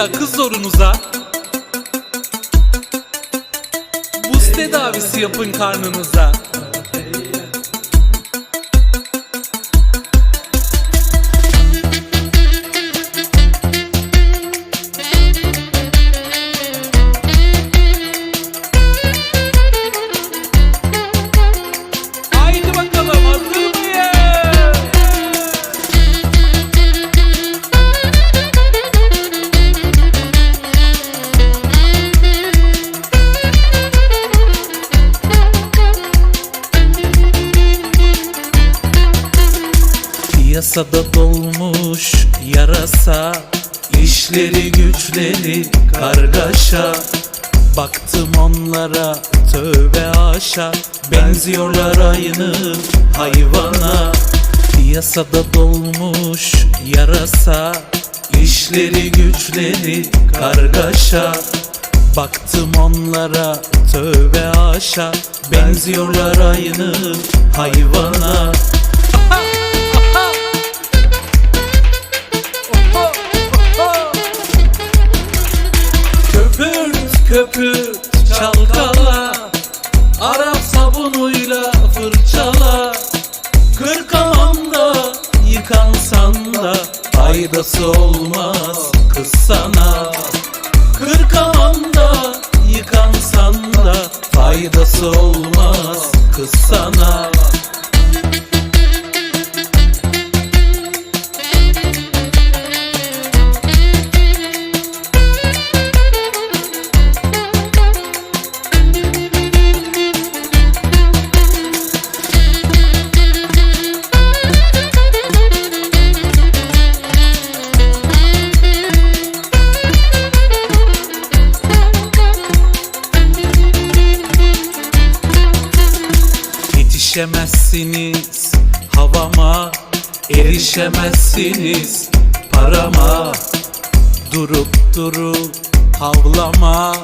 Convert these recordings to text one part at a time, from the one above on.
mesela kız zorunuza. Buz tedavisi yapın karnınıza Piyasada dolmuş yarasa işleri güçleri kargaşa. Baktım onlara tövbe aşa Benziyorlar aynı hayvana. Piyasada dolmuş yarasa işleri güçleri kargaşa. Baktım onlara tövbe aşa Benziyorlar aynı hayvana Köpürt çalkala Arap sabunuyla fırçala. Kırkamanda yıkansan da Faydası olmaz kız sana Kırkamanda yıkansan da Faydası olmaz kız sana Yetişemezsiniz havama Erişemezsiniz parama. Durup durup havlama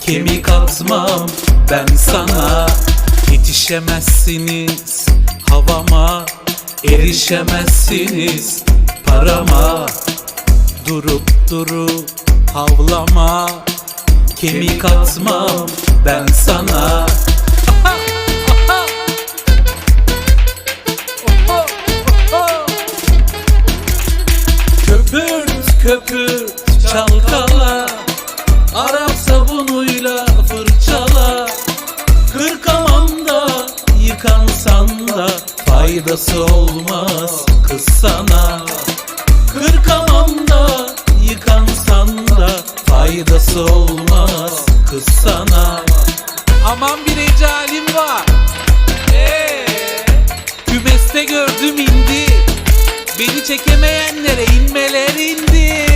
Kemik atmam ben sana. Yetişemezsiniz havama Erişemezsiniz parama. Durup durup havlama Kemik atmam ben sana Köpürt çalkala Arap sabunuyla fırçala. Kırkamanda yıkansan da Faydası olmaz kız sana Kırkamanda yıkansan da Faydası olmaz kız sana Aman bir çekemeyenlere inmeler indir